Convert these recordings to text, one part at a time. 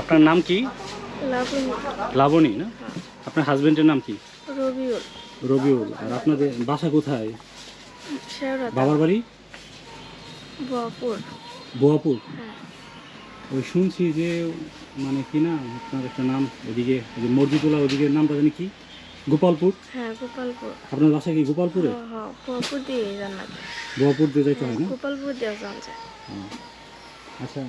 আপনার নাম কি? লাবণী। না? আপনার হাজবেন্ডের নাম কি? রবিউল। রবিউল। আর আপনাদের বাসা কোথায়? বাবার বাড়ি? বোয়াপুর। হ্যাঁ। ওই শুনছি যে মানে কি না আপনার একটা নাম ওদিকে যে মসজিদুল্লাহ ওদিকে নামটা জানি কি? গোপালপুর? হ্যাঁ গোপালপুর। আপনার বাসা কি গোপালপুরে? হ্যাঁ বোয়াপুর দিয়ে যাইতে হয় না? গোপালপুর দিয়ে যান আচ্ছা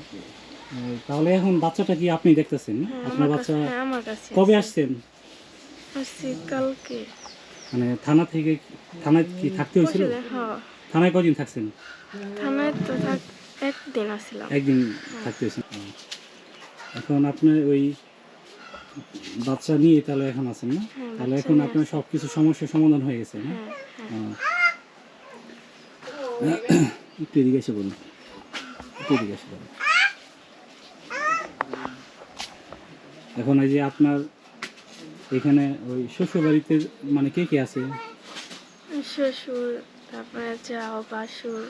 তাহলে এখন বাচ্চাটা কি আপনি দেখতেছেন? হ্যাঁ আপনার বাচ্চা হ্যাঁ কবে আসছেন? আসছি কালকে। মানে থানা থেকে থানায় কি থাকতে হয়েছিল? হ্যাঁ থানায় কদিন থাকছেন? থানায় তো থাক একদিন আসছিলাম। একদিন থাকতে হয়েছে। ও। এখন আপনার ওই বাচ্চা নিয়ে তাহলে এখন আছেন না? হ্যাঁ, তাহলে এখন আপনার সব কিছু সমস্যার সমাধান হয়ে গেছে না? হ্যাঁ। একটু এদিকে এসে বলুন। একটু এদিকে এসে বলুন। এখন এই যে আপনার এখানে ওই শ্বশুর বাড়িতে মানে কে কে আছে? শ্বশুর তারপরে যাও বাসুর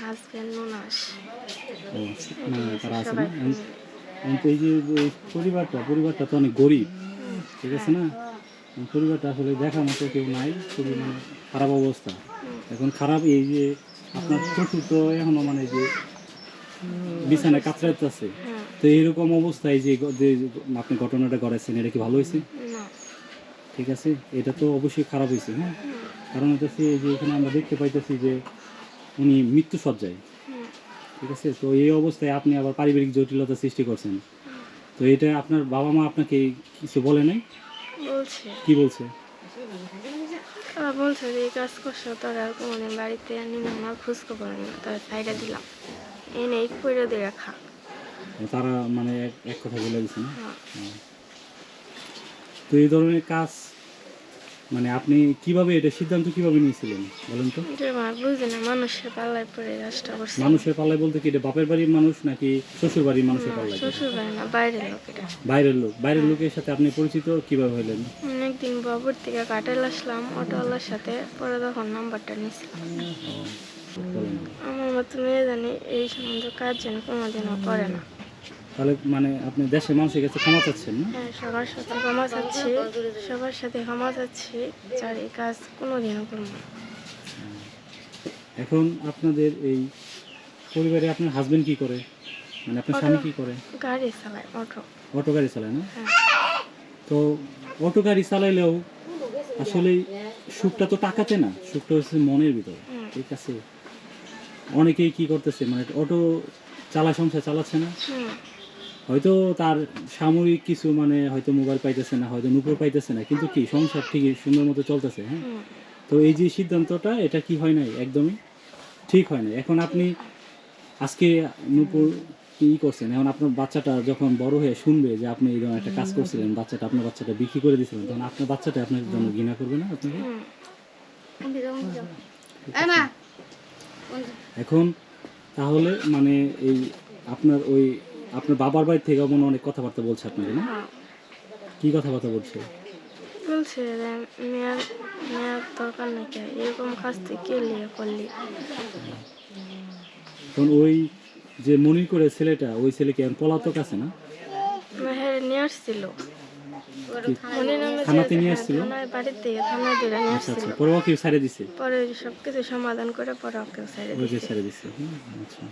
হাজবেন্ড নুনাস। না তারা আছে না? এই যে পরিবারটা পরিবারটা তো অনেক গরিব ঠিক আছে না? পরিবারটা আসলে দেখার মতো কেউ নাই খুবই মানে খারাপ অবস্থা। এখন খারাপ এই যে আপনার শ্বশুর তো এখনও মানে যে বিছানায় কাতরাইতে আছে হ্যাঁ তো এরকম অবস্থায় যে যে আপনি ঘটনাটা করেছেন এটা কি ভালো হয়েছে ঠিক আছে? এটা তো অবশ্যই খারাপ হয়েছে হ্যাঁ? কারণ হচ্ছে যে এখানে আমরা দেখতে পাইতেছি যে উনি মৃত্যু সজ্জায় ঠিক আছে? তো এই অবস্থায় আপনি আবার পারিবারিক জটিলতা সৃষ্টি করছেন। তো এটা আপনার বাবা মা আপনাকে কিছু বলে নাই? বলছে। কি বলছে? বলছে যে এই কাজ করছ তোর আর কোনোদিন বাড়িতে না খোঁজ খবর না তোর সাইডে দিলাম। এনে পয়রা দিয়ে রাখা। তারা মানে এক- কথা বলে দিচ্ছে না? হ্যাঁ। তো এই ধরনের কাজ মানে আপনি কীভাবে এটা সিদ্ধান্ত কীভাবে নিয়েছিলেন বলেন তো? মানুষের পাল্লায় পরে কাজটা করছে। মানুষের পাল্লায় বলতে কি এটা বাপের বাড়ির মানুষ নাকি শ্বশুর বাড়ির মানুষের পাল্লায়? শ্বশুর বাড়ি না বাইরের লোকেরা বাইরের লোক। বাইরের লোকের সাথে আপনি পরিচিত কীভাবে হলেন একদিন বাবুর থেকে কাটাইল আসলাম অটোওয়ালার সাথে পরে তখন নাম্বারটা নিয়েছিলাম। আমার মতো মেয়ে জানি এই সম্বন্ধে কাজ যেন কোনোদিনও করে না। তাহলে মানে আপনি দেশের মানুষের কাছে ক্ষমা চাচ্ছেন না? হ্যাঁ সবার সাথে ক্ষমা চাচ্ছি সবার সাথে ক্ষমা চাচ্ছি যার এই কাজ কোনোদিনও করব না। এখন আপনাদের এই পরিবারে আপনার হাজবেন্ড কি করে? মানে আপনার স্বামী কি করে? গাড়ি চালায় অটো। অটো গাড়ি চালায় না? হ্যাঁ। তো অটো গাড়ি চালাইলেও আসলে সুখটা তো টাকাতে না সুখটা হচ্ছে মনের ভিতরে। ঠিক আছে? অনেকেই কি করতেছে? মানে অটো চালা সংসার চালাচ্ছে না। হয়তো তার সাময়িক কিছু মানে হয়তো মোবাইল পাইতেছে না হয়তো নুপুর পাইতেছে না কিন্তু কি সংসার ঠিকই সুন্দর মতো চলতেছে হ্যাঁ? তো এই যে সিদ্ধান্তটা এটা কি হয় নাই? একদমই ঠিক হয় নাই। এখন আপনি আজকে নূপুর কি করছেন? এখন আপনার বাচ্চাটা যখন বড় হয়ে শুনবে যে আপনি এই ধরনের একটা কাজ করছিলেন বাচ্চাটা আপনার বাচ্চাটা বিক্রি করে দিয়েছিলেন তখন আপনার বাচ্চাটা আপনার জন্য ঘৃণা করবে না আপনাকে এখন তাহলে মানে এই আপনার ওই আপনার বাবার বাড়ি থেকে মনে অনেক কথাবার্তা বলছে আপনাকে না? হ্যাঁ। কি কথাবার্তা বলছে? বলছে মেয়ার মেয়ার দরকার নাকি এরকম কাজ তুই কে লিয়ে করলি? তখন ওই যে মনির করে ছেলেটা ওই ছেলেকে পলাতক আছে না? মেহের নিয়ে আসছিল। থানাতে নিয়ে হ্যাঁ, আসছিল? বাড়ির থেকে থানায় ধরে নিয়ে আচ্ছা আচ্ছা। পরে ওকে ছেড়ে দিছে? পরে সবকিছু সমাধান করে পরে ওকে ওকে ছেড়ে দিছে। আচ্ছা।